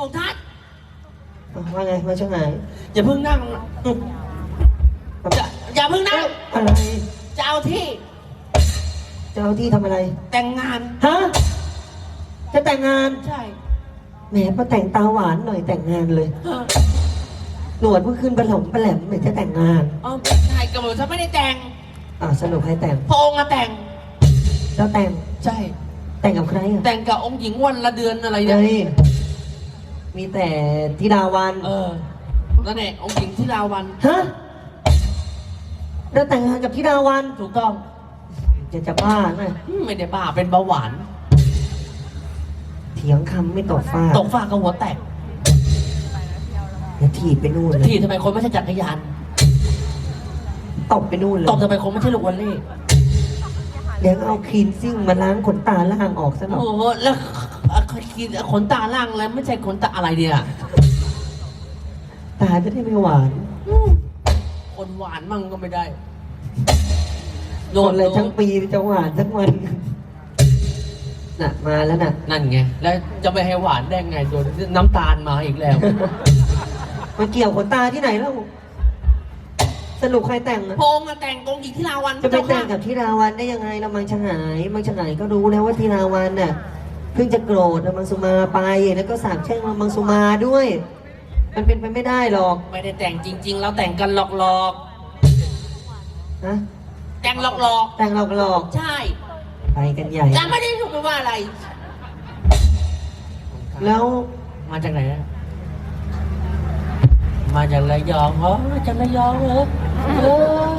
ของท่านเอาว่าไงมาช่างไหนอย่าเพิ่งนั่งอย่าอย่าเพิ่งนั่ง อะไร จะเอาที่ จะเอาที่ทำอะไร แต่งงาน ฮะ จะแต่งงาน ใช่แหมมาแต่งตาหวานหน่อยแต่งงานเลย เออหนวดเพิ่งขึ้นประหลงประแหลมเหมือนจะแต่งงาน เอาใช่กระหม่อมฉันไม่ได้แต่งอ่าสรุปให้แต่งพระองค์อะแต่ง เจ้าแต่ง ใช่ แต่งกับใครอะแต่งกับองค์หญิงวันละเดือนอะไรเนี่ย เฮ้ย มีแต่ธิดาวันเออนั่นแหละองค์หญิงที่ลาวัน ฮะแล้วแต่งงานกับธิดาวันถูกต้องจะจะบ้าไงอืมไม่ได้บ้าเป็นเบาหวาน เถียงคำไม่ตกฟากตกฟ้ากับหัวแตกอย่าถีบไปนู่นเลยที่ทำไมคนไม่ใช่จักรยาน ตบไปนู่นเลยตบทำไมคนไม่ใช่ลูกวอลเล่เดี๋ยวเอาคลีนซิ่งมาล้างขนตาล่างออกซะหน่อยโอ้โหแล้ว อะคิดขนตาล่างแล้วไม่ใช่ขนตาอะไรเนี่ยตาจะได้ไม่หวานคนหวานมั่งก็ไม่ได้โดนเลยทั้งปีจะหวานทั้งวันน่ะมาแล้วน่ะนั่นไง แล้วจะไม่ให้หวานได้ไงโดนน้ำตาลมาอีกแล้วมันเกี่ยวขนตาที่ไหนแล้วสรุปใครแต่งอะพงษ์อะแต่งองค์หญิงที่ลาวันจะไปเจ้าแต่งค่ะกับธิราวันได้ยังไงละมังชงายมังชงายก็รู้แล้วว่าธิราวันน่ะ เพิ่งจะโกรธละมังสุมาไป แล้วก็สาบแช่งละมังสุมาด้วย มันเป็นไปไม่ได้หรอกไม่ได้แต่งจริงๆแล้วแต่งกันหลอกนะๆแต่งหลอกแต่งหลอกหลอกๆใช่ๆไปกันใหญ่จะไม่ได้ถูกไปว่าอะไร แล้วมาจากไหนนะมาจากระยองเหรอมาจากระยองเหรอเออ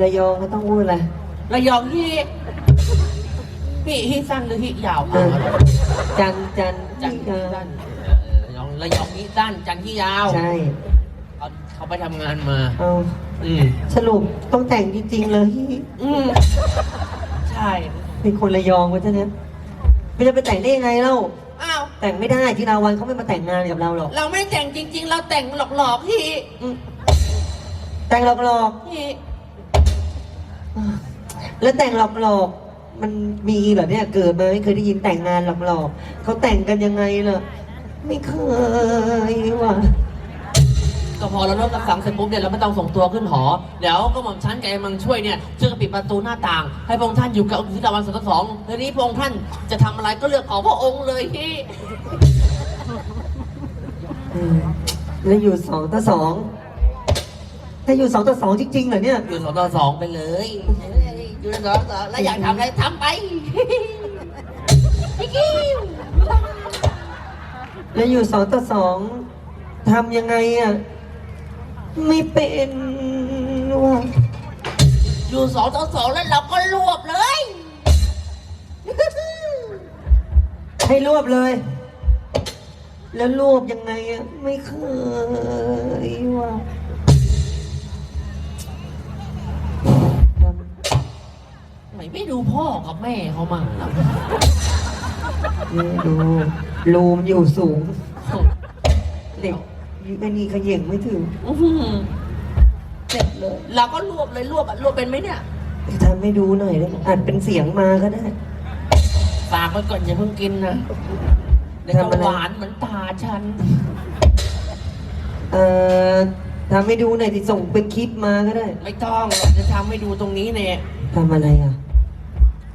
ระยองก็ต้องพูดอะไร ระยองที่พี่ที่สั้นหรือที่ยาวเออจันจันจันเออสั้นเออระยองระยองที่สั้นจันที่ยาวใช่เขาเขาไปทำงานมา เอาอืมสรุปต้องแต่งจริงๆเลยอืมใช่เป็นคนระยองวะเจ้าเนี่ยไม่จะไปแต่งได้ยังไงเล่าอ้าวแต่งไม่ได้ที่ราวันเขาไม่มาแต่งงานกับเราหรอกเราไม่ได้แต่งจริง ๆ เราแต่งหลอกๆที่อืมแต่งหลอกหลอกที่ๆ แล้วแต่งหลอกหลอกๆมันมีเหรอเนี่ยเกิดมาไม่เคยได้ยินแต่งงานหลอกหลอกๆเขาแต่งกันยังไงล่ะ ไม่เคยว่ะ ก็พอเราเริ่มตัดสังเสร็จปุ๊บเนี่ยเราไม่ต้องส่งตัวขึ้นหอ เดี๋ยวก็หม่อมชั้นกับไอ้มังช่วยเนี่ยช่วยกันปิดประตูหน้าต่าง ให้พระองค์ท่านอยู่กับองค์ที่ตะวันสองสองทีนี้พระองค์ท่านจะทำอะไรก็เลือกของพระองค์เลยที่อืมแล้วอยู่สองต่อสอง ถ้าอยู่สองต่อสองจริงๆเหรอเนี่ย อยู่สองต่อสองไปเลยเอ้ยอยู่สองต่อสองแล้วอยากทำอะไรทำไปพี่กิ้วแล้วอยู่สองต่อสองทำยังไงอะ ไม่เป็นว่ะอยู่สองต่อสองแล้วเราก็รวบเลย ให้รวบเลย แล้วรวบยังไงอะ ไม่เคยว่ะ ไมไม่ดูพ่อกับแม่เขามั่งล่ะนี่ดูรูมอยู่สูง เด็กอยู่แค่นี้ขย่งไม่ถึงอื้อหือเสร็จเลยเราก็รวบเลยรวบอะรวบเป็นไหมเนี่ยทำให้ดูหน่อยได้ไหมอัดเป็นเสียงมาก็ได้ฝากไว้ก่อนอย่าเพิ่งกินนะเดี๋ยวทำอะไรจะหวานเหมือนตาฉัน เอ่อทำให้ดูหน่อยที่ส่งเป็นคลิปมาก็ได้ ไม่ต้องหรอกจะทำให้ดูตรงนี้เนี่ยทำอะไรอะ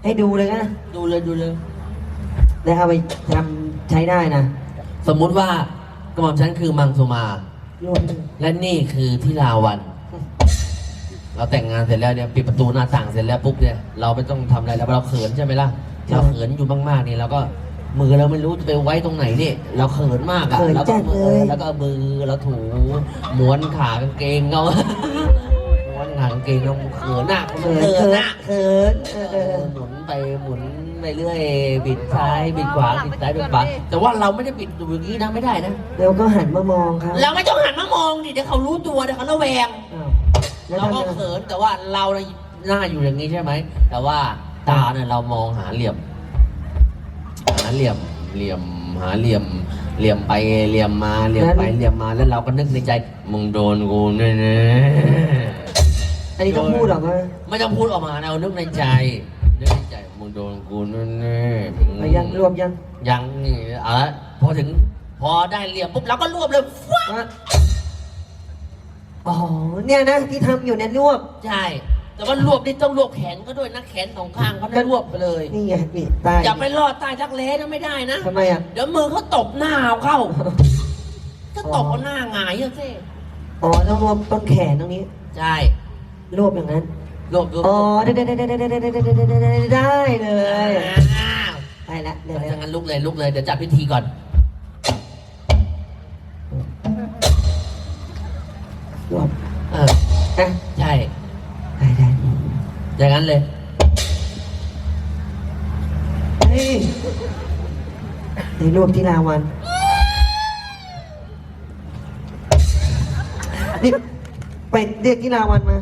ให้ดูเลยนะ ดูเลยดูเลย แล้วเอาไปทำใช้ได้นะสมมุติว่ากระหม่อมฉันคือมังสุมา รวมถึงและนี่คือที่ลาวัน เราแต่งงานเสร็จแล้วเนี่ยปิดประตูหน้าต่างเสร็จแล้วปุ๊บเนี่ยเราไม่ต้องทำอะไรแล้วเราเขินใช่ไหมล่ะเราเขินอยู่มากๆนี่เราก็มือเราไม่รู้จะไปไว้ตรงไหนนี่เราเขินมากอะเขินเราจัก็ดมืเลอย แล้วก็เอามือเราถูม้วนขากางเกงเขา ม้วนขากางเกงเราเขินอะเขินเขิเขินนอะ เขินเออเอเอออหมุนไป หมุนไปเรื่อย บิดซ้ายบิดขวาบิดซ้ายบิดขวาแต่ว่าเราไม่ได้บิดอยู่อย่างนี้นะไม่ได้นะแล้วก็หันมามองเขาเราไม่ต้องหันมามองดิเดี๋ยวเขารู้ตัวเดี๋ยวเขาระแวง อ้าวแล้วเราทำก็ยังไงเขินแต่ว่าเราน่ะหน้าอยู่อย่างนี้ใช่ไหม แต่ว่าตาเนี่ยเรามองหาเหลี่ยม หาเหลี่ยมเหลี่ยมหาเหลี่ยม เหลี่ยมไปเหลี่ยมมาเหลี่ยมไปเหลี่ยมมาแล้วเราก็นึกในใจมึงโดนกูแน่อันนี้ต้องพูดหรอกว่าๆไม่ต้องพูดออกมานะเอานึกในใจนึกในใจ มมึงโดนกูแน่ๆอืมเอายังรวมยังยังนี่เอาละพอถึง พอได้เหลี่ยมปุ๊บเราก็รวบเลยฟ้าอะอ๋อเนี่ยนะที่ทำอยู่เนี่ยรวบใช่ แต่ว่ารวบนี่ต้องรวบแขนก็ด้วยนะแขนสองข้างเขาได้รวบไปเลย นี่ไงนี่ใต้อย่าไปรอดใต้จักเล้นะไม่ได้นะ ทำไมอะ เดี๋ยวมือเขาตบหน้าเอาเข้า ก็ตบเอาหน้าหงายอะสิอ๋อต้องรวบต้นแขนตรงนี้ ใช่ รวบอย่างนั้น รวบรวบอ๋อได้ได้ได้ได้ได้ได้ได้ได้ได้ได้เลยอ้าวไปละเดี๋ยวถ้าเดี๋ยวงั้นลุกเลยลุกเลยเดี๋ยวจัดพิธีก่อนรวบเออนะใช่ได้ได้อย่างนั้นเลยเฮ้ยในรวบที่ลาวันนี่ไปเรียกที่ลาวันมา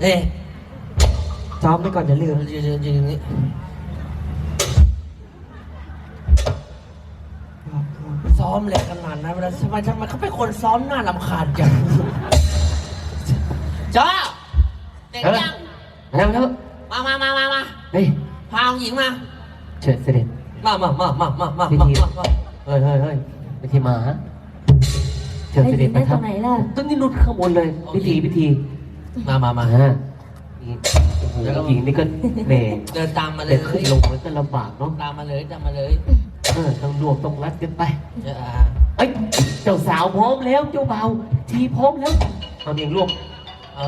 เอ๊ะซ้อมไปก่อนเดี๋ยวลืมยืนยืนยืนอย่างนี้ซ้อมแรงขนาดนั้นเวลาทำไมทำไมเขาเป็นคนซ้อมหน้าลำคาญจังจ้าเด็กยังแล้วแล้วมามามามามาเฮ้ยพาผู้หญิงมา เชิญเสด็จ มามามามามามาพิมาธีมามาเฮ้ยเฮ้ยเฮ้ยไปที่มาฮะเชิญเสด็จได้นะคตรัรบงไหนล่ะต้นนี่นุดข้างบนเลยพิธีพิธี มามามาฮะนี่โอ้โหหญิงนี่ก็แหม่เดินตามมาเลเด็ยกขึ้นลงมันก็ลำบากเนาะตามมาเลยตามมาเลยเออต้องรวบต้องรัดกันไป เออเอ้ยเจ้าสาวพร้อมแล้วเจ้าบ่าวทีพร้อมแล้วเอาเองรวบเอา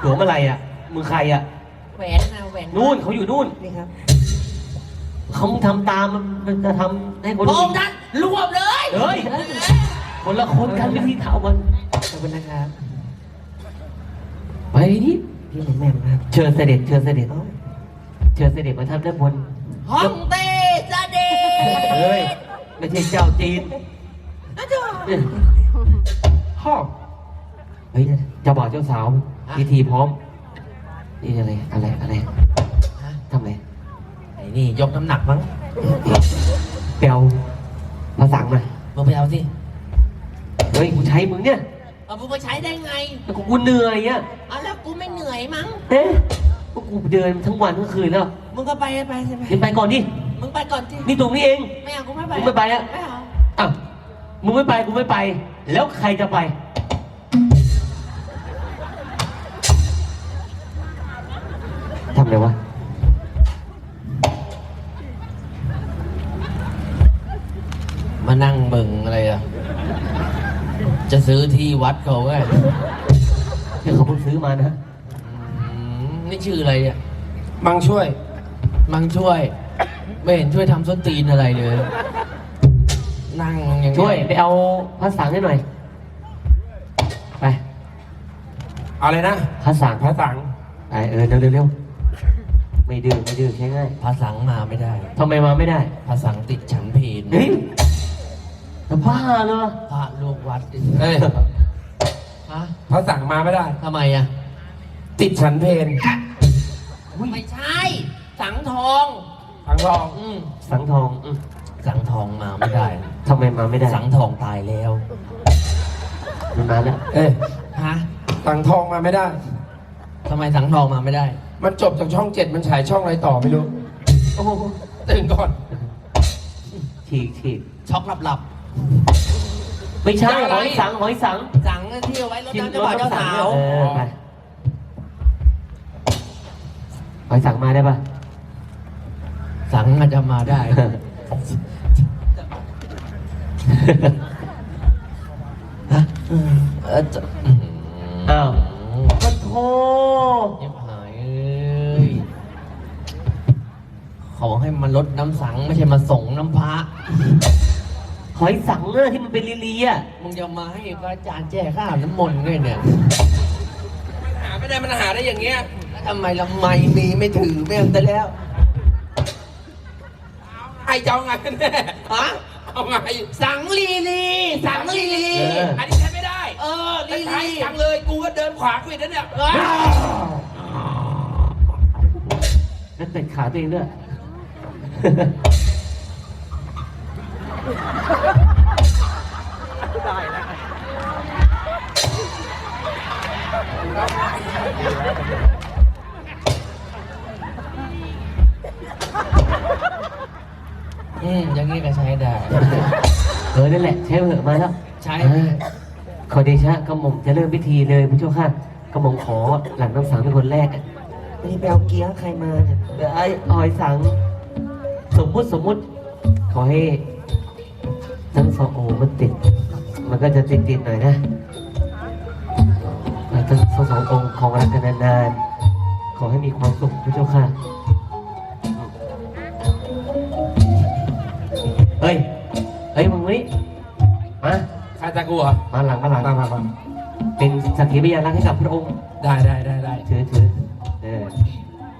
หลวมอะไรอะมือใครอะแหวนนะแหวนนู่นเขาอยู่นู่นนี่ครับ เขาทำตามมันมันจะทำให้คนพระอื่องค์ท่านรวบเลยเฮ้ยคนละคนกันวิธีเท่ามันขอบคุณนะครับ ไปนี่พี่หม่อมแหม่มครับ เชิญเสด็จเชิญเสด็จเอ้าเชิญเสด็จมาทำด้านบนห้องเต้เสด็จเฮ้ยไม่ใช่เจ้าจีนนะจ๊ะพ่อเฮ้ยเจ้าบ่าวเจ้าสาวพิธีพร้อมนี่อะไรอะไรอะไรฮะทำไงไอ้ นี่ยกน้ำหนักมั้งเปียวมาสั่งมา มึงไปเอาสิเฮ้ยกูใช้มึงเนี่ยเอามึงไปใช้ได้ไงแต่กูเหนื่อยอะเอาแล้วกูไม่เหนื่อยมั้ง เอ๊ะก็กูเดินทั้งวันทั้งคืนแล้วมึงก็ไปไปสิไป เดี๋ยวไปก่อนดิมึงไปก่อนสินี่ตรงนี้เอง ไม่เอากูไม่ไปมึงไม่ไปอะ ไม่เอาอะมึงไม่ไปกูไม่ไป แล้วใครจะไป ทำไงวะ มานั่งเบิ่งอะไรอะ จะซื้อที่วัดเขาไงที่เขาเพิ่งซื้อมานะอืมนี่ชื่ออะไรอะมังช่วย มังช่วย ไม่เห็นช่วยทำส้นตีนอะไรเลย นั่งอย่างเงี้ช่วยไปเอาพระสังให้หน่อย ไปอะไรนะพระสังพระสังไปเออเร็วเร็วเร็วไม่ดื้อไม่ดื้อใช้ง่ายภาสังมาไม่ได้ทำไมมาไม่ได้ภาสังติดฉันเพนเฮ้ย จะบ้าเหรอพระลูกวัดดิเอ้ยฮะพระสังมาไม่ได้ ทำไมอะ ติดฉันเพนไม่ใช่ สังทอง สังทองอืมสังทองอืมสังทองมาไม่ได้ ทำไมมาไม่ได้สังทองตายแล้ว มันมาแล้วเอ้ยฮะสังทองมาไม่ได้ ทำไมสังทองมาไม่ได้ มันจบจากช่องเจ็ดมันฉายช่องอะไรต่อไม่รู้โอ้โหตื่นก่อน ฉีกฉีกช็อกหลับหลับ ไม่ใช่อะไรหอยสังหอยสังๆสังที่เอาไว้รถน้ำเจ้าบ่าวเจ้าสาวเออไปหอยสังมาได้ปะสังอาจจะมาได้ ฮะเออจะอ้าวปะโทเงียบหายเอ้ยขอให้มันลดน้ำสังไม่ใช่มาส่งน้ำพระ หอยสังอะที่มันเป็นลีลีอะมึงจะมาให้พระอาจารย์แจ้ข้าวน้ำมนต์ด้วยเนี่ยหาไม่ได้มันหาได้อย่างเงี้ยแล้วทำไมละไม่มีไม่ถือไม่เอาแต่แล้วไอ้จะเอาไงกันแน่ฮะเอาไงสังลีลีสังลีลีอันนี้ใช้ไม่ได้ เออแต่ลีใช้ลีจังเลยกูก็เดินขวาคุยนั่นเนี่ยอ้าวแล้วเตะขาตัวเองด้วย อืมอย่างนี้ก็ใช้ได้ เออนั่นแหละใช้เหอะมาแล้วใช้อ่าขอเดชะกระหม่อมจะเริ่มพิธีเลยพระเจ้าค่ะกระหม่อมขอหลังน้ำสังเป็นคนแรกอะวันนี้ไปเอาเกียร์ใครมาเนี่ยเดี๋ยวไอ้ออยสัง สมมุติสมมุติ ขอให้ทั้งสองโอ้มันติด มันก็จะติดติดๆหน่อยนะเออทั้งสององค์ของรักกันนานๆขอให้มีความสุขพระเจ้าค่ะ ฮ้ย เฮ้ยมึงนี่มาใครจะกูเหรอมาหลังมาหลังมามามาเป็นสักขีพยานรักให้กับพระองค์ ได้ได้ได้ได้ถือถือเออ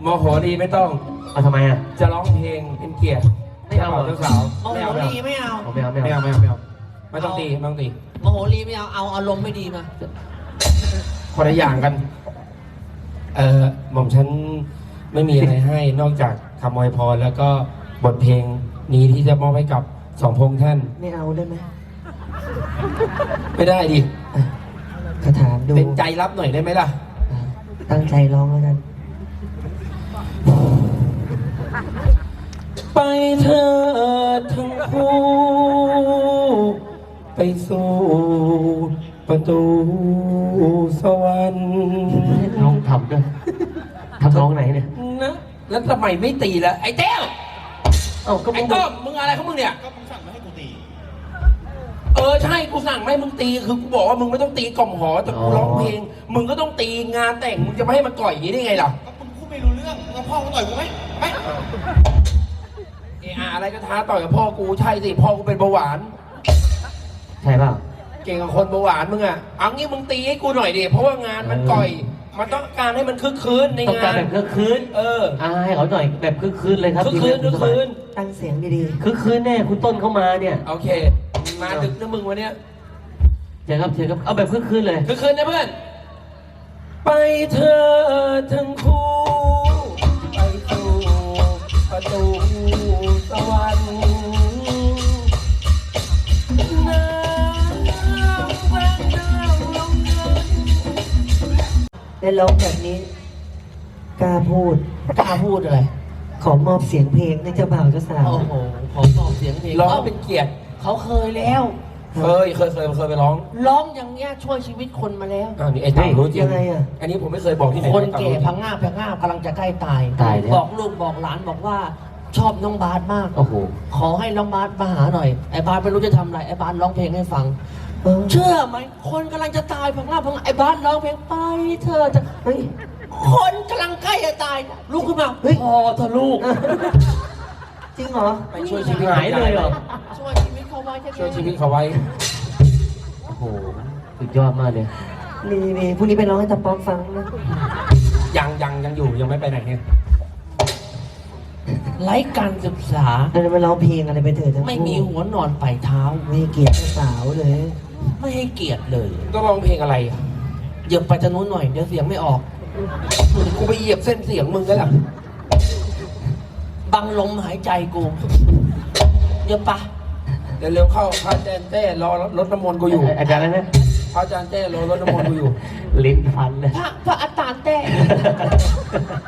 โมโหดีไม่ต้อง เอาทำไมอะ จะร้องเพลงเป็นเกียรติไม่เอาเหรอ เจ้าสาวโมไม่โหเอาไม่รีไม่เอาเอาไม่เอาไม่เอาเอาไม่เอาไม่เอาไม่เอาไม่ต้องตีไม่ต้องตีโมโหรีไม่เอา เอาอารมณ์ไม่ดีมา คนละอย่างกัน เออหม่อมฉันไม่มีอะไรให้นอกจากคำอวยพรแล้วก็บทเพลงนี้ที่จะมอบให้กับ สองพระองค์ท่าน ไม่เอาได้ไหมไม่ได้ดิคาถามดู เป็นใจรับหน่อยได้ไหมล่ะ ตั้งใจร้องแล้วกัน ไปเธอทั้งคู่ ไปสู่ประตูสวรรค์ลองทำด้วยทำร้องไหนเนี่ยนะแล้วทำไมไม่ตีล่ะไอ้เต้ว เอ้าก็มึไอ้งต้อมมึงอะไรของมึงเนี่ย ก็มึงสั่งไม่ให้กูตี เออใช่กูสั่งไม่ให้มึงตีคือกูบอกว่ามึงไม่ต้องตีกล่อมหอแต่กูร้องเพลง มึงก็ต้องตีงานแต่งมึงจะไม่ให้มันก่อยอย่างนี้ได้ไงล่ะก็มึงพูดไม่รู้เรื่องแล้วพ่อมึงต่อยกูไหมไหมเอออะไรก็ท้าต่อยกับพ่อกูใช่สิพ่อกูเป็นเบาหวาน ใช่เปล่าเก่งกับคนเบาหวานมึงอะเอางี้มึงตีให้กูหน่อยดิเพราะว่างานมันก่อย มันต้องการให้มันคึกคืนในต้องการงานแบบคึกคืนเออ อ่าให้เขาหน่อยแบบคึกคืนเลยครับคึกคืนคึกคืน ตั้งเสียงดีคึกคืนแน่คุณต้นเข้ามาเนี่ย โอเค มาดึกนะมึงวันเนี้ยเจอครับเจอครับ เอาแบบคึกคืนเลยคึกคืนนะเพื่อน ไปเธอทั้งคู่ ไปสู่ประตูสวรรค์น้ำรักน้ำลงเงินๆได้ร้องแบบนี้กล้าพูด กล้าพูดอะไรขอมอบเสียงเพลงให้เจ้าบ่าวเจ้าสาว โอ้โห ขอตอบเสียงเพลงร้องเอ้าเป็นเกียรติ เขาเคยแล้ว เคยเคยเคยเคยไปร้องร้องอย่างเงี้ยช่วยชีวิตคนมาแล้ว อ้าวนี่ไอ้ต่างรู้จริงยังไงอะอันนี้ผมไม่เคยบอกที่ไหนคนไอ้ต่างแก่รู้จริงพังงาบพังงาบกำลังจะใกล้ตาย ตายแล้ว บอกลูกบอกหลานบอกว่าชอบน้องบาสมาก โอ้โห ขอให้น้องบาสมาหาหน่อย ไอ้บาสไม่รู้จะทำอะไร ไอ้บาสร้องเพลงให้ฟังเออเชื่อไหม คนกำลังจะตายพังงาบพังงาบไอ้บาสร้องเพลงไปเธอะจะเฮ้ยคนกำลังใกล้จะตายนะลุกขึ้นมาเฮ้ยพอเธอะลูก จริงเหรอ ไปช่วยชีวิตหายเลยเหรอ ช่วยชีวิตเขาไว้แค่ช่วยชีวิตเขาไว้ โอ้โห สุดยอดมากเลยนี่นี่พรุ่งนี้ไปร้องให้ตาป๊อมฟังนะ ยังยังยังอยู่ยังไม่ไปไหนเนี่ยไร้การศึกษาเราจะมาร้องเพลงอะไรไปเถิดทั้งคู่ไม่มีหัวนอนปลายเท้า ไม่ให้เกียรติเจ้าสาวเลย ไม่ให้เกียรติเลยต้องร้องเพลงอะไรอะเหยียบไปทางนู้นหน่อยเดี๋ยวเสียงไม่ออก กูไปเหยียบเส้นเสียงมึงก็ล่ะ บังลมหายใจกู เดี๋ยวปะเดี๋ยวเร็วเข้าพระอาจารย์เต้รอรถน้ำมนต์กูอยู่อาจารย์แล้วนะพระอาจารย์เต้รอรถน้ำมนต์กูอยู่ ลิ้นพันเลยพระพระอาจารย์แต้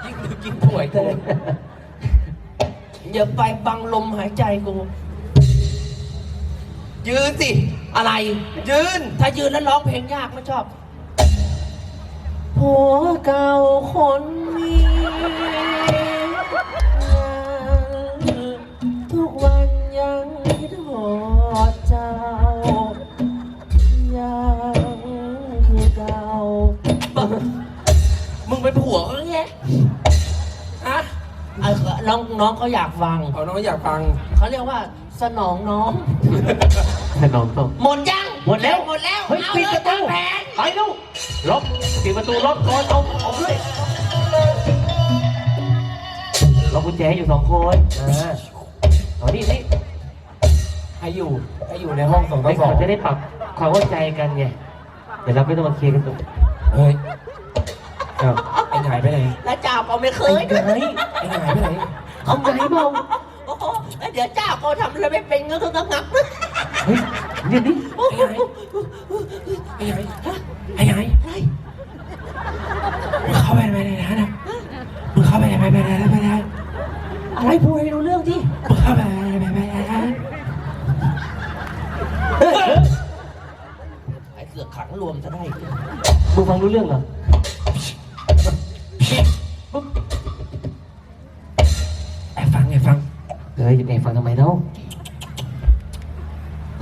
ยิ่งดึกยิ่งป่วยกูอย่าไปบังลมหายใจกู ยืนสิ อะไร ยืน ถ้ายืนแล้วร้องเพลงยากไม่ชอบผัวเก่าคนนี้ น้องน้องเขาอยากฟัง เอาน้องอยากฟัง เขาเรียกว่าสนองน้อง ขนมต้ม หมดยังหมดแล้วหมดแล้วเฮ้ยเอาปิดเลปยระตู ตามแผนไปลูกล็อกปิดประตูล็อกก่อนเอาเอาเลยล็อกกุญแจอยู่สองคนอ่าเอานี่นี่ให้อยู่ให้อยู่ในห้องสองต่ไอ้อสเขาองจะได้ปรับความเข้าใจกันไงเดี๋ยวเราไม่ต้องมาเคลียร์กันตรงเฮ้ยเอ้าไอ้หายไปไหนแล้วจ่าก็ไม่เคยไอ้ไงไอ้หายไปไหน เอาไงเปล่าโอ้โหเอ้ยเดี๋ยวเจ้าเขาทำอะไรไม่เป็นก็ต้องงักนะเฮ้ยเดี๋ยวนี้ไอ้ไงไอ้ไง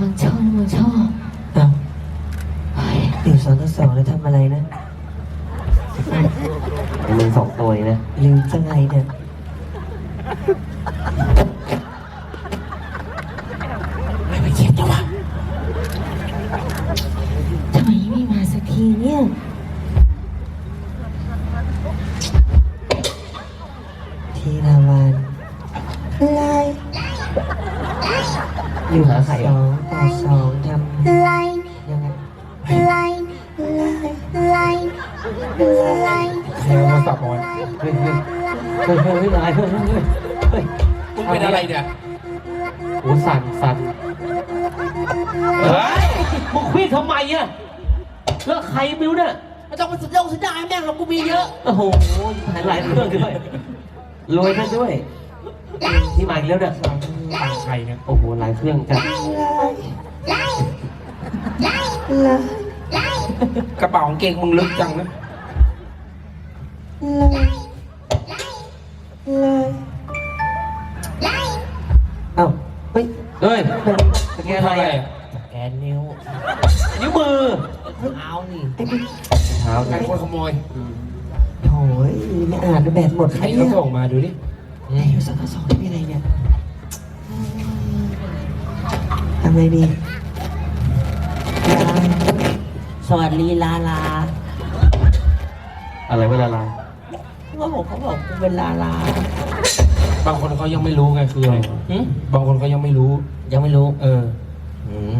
มึงชอบมึงชอบอ้าวอยู่สองต่อสองแล้วทำอะไรนะไอ้มึงสองตัวนี่นะลืมจังไงเนี่ย เฮ้ยเฮ้ยเฮ้ยเฮ้ยเฮ้ยอะไรเฮ้ยเฮ้ยเฮ้ยเฮ้ยมึงเป็นอะไรเนี่ยโอ้สั่นสั่นเฮ้ยมึงคุยทำไมอะแล้วใครไม่รู้เนี่ยไม่ต้องไปสุดยอดสุดยอดแม่งเรากูมีเยอะ โอ้โหหายหลายเครื่องด้วยรวยกันด้วย ที่มาอีกแล้วเนี่ยฟังใครเนี่ยโอ้โหหลายเครื่องจัดกระเป๋ากางเกงมึงลึกจังนะ เอ้าเฮ้ยเฮ้ยสแกนอะไรอะแกนนิ้ว นิ้วมือเอานี่ไอ้พี่เท้าใครคนขโมยโอ้ยไม่อ่านแบตหมดใครใครเขาเนี่ยส่งมาดูดิไอ้อยู่สองต่อสองได้ยังไงเนี่ยทำไงดีสวัสดีลาลา อะไรเวลาลา ยเขาบอกเขาบอกกูเป็นลาลาบางคนเขายังไม่รู้ไงคืออะไรหึบางคนเขายังไม่รู้ ยังไม่รู้ เออหืม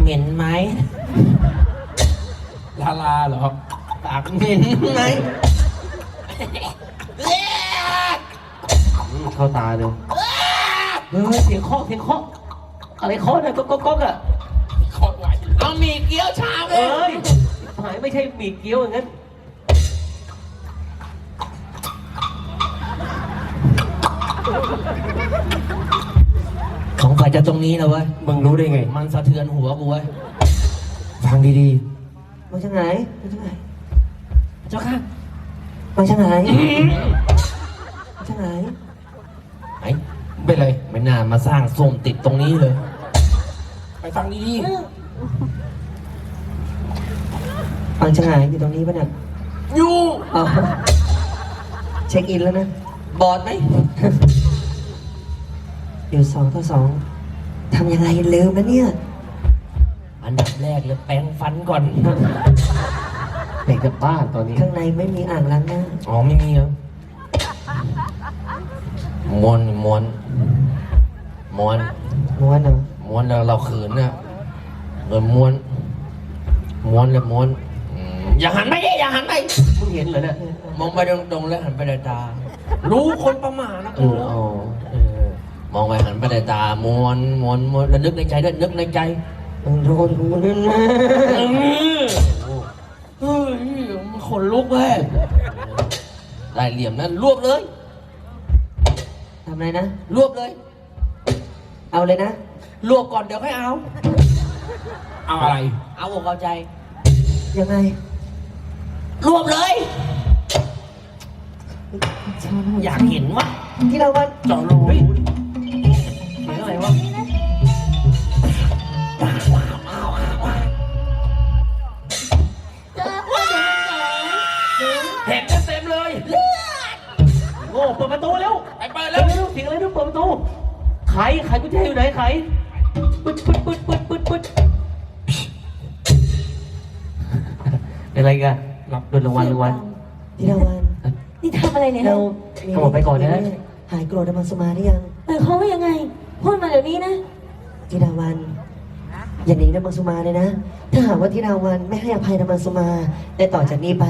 เหม็นไหมลาลาเหรอปากเหม็นไหมเข้าตาเลยเฮ้ยเสียงเคาะเสียงเคาะอะไรเคาะเนี่ยก๊อกก๊อกก๊อกอะโคตรไหวเอาหมี่เกี๊ยวชามเลเอ้ยยหายไม่ใช่หมี่เกี๊ยวอย่างนั้น จะตรงนี้นะเว้ย มึงรู้ได้ไง มันสะเทือนหัวกูเว้ย ฟังดีมาจากไหนมาจากไหนเจ้าค่ะมาจากไหนมาจากไหนไอ้ๆเป็นไรไม่น่ามาสร้างส้วมติดตรงนี้เลย ไปฟังดีฟังจากไหนอยู่ตรงนี้ปะเนี่ยอยู่อ๋อเช็คอินแล้วนะ บอดไหมอยู่สองต่อสอง ทำยังไงลืมนะเนี่ย อันดับแรกเลยแปรงฟันก่อน เด็กกับบ้านตอนนี้ ข้างในไม่มีอ่างล้างหน้าอ๋อไม่มีเหรอม้วนม้วนม้วนม้วนเหรอม้วนแล้วเราขืนน่ะเลยม้วนม้วนเลยม้วนอืมอย่าหันไปดิอย่าหันไปมึงเห็นเหรอเนี่ยมองไปตรงๆแล้วหันไปในตา รู้คนประมาทนะเอกูออ๋อเออ มองไปหันไปในตาม้วนม้วนม้วนแล้วนึกในใจด้วยนึกในใจมึงโดนกูแน่แน่เออเฮ้ยมันขนลุกเว้ยได้เหลี่ยมนั้นรวบเลย ทำอะไรนะ รวบเลย เอาเลยนะ รวบก่อนเดี๋ยวค่อยเอา เอาอะไร เอาอกเอาใจ ยังไง รวบเลยชอบอยากเห็นวะที่เราวันเจาะรู เฮ้ยเห็นอะไรวะเห็นเต็มๆเลยโง่เปิดประตูเร็วไปเปิดเร็แล้ววเร็วเสียงอะไรด้วยเปิดประตูไขไขกุญแจอยู่ไหนไขปึ๊ดปึ๊ดปึ๊ดปึ๊ดปึ๊ดปึ๊ดเป็นไรกันรับโดนรางวัลรางวัลที่เราวันนี่ทำอะไรเนี่ยเราเอาออกไปก่อนนะ หายโกรธมังสมาหรือยังเออเขาว่ายังไง พูดมาเดี๋ยวนี้นะ ธิดาวัน อย่าหนีนมังสุมาเลยนะ ถ้าหากว่าทิดาวันไม่ให้อภัยนมังสุมาแต่ต่อจากนี้ไป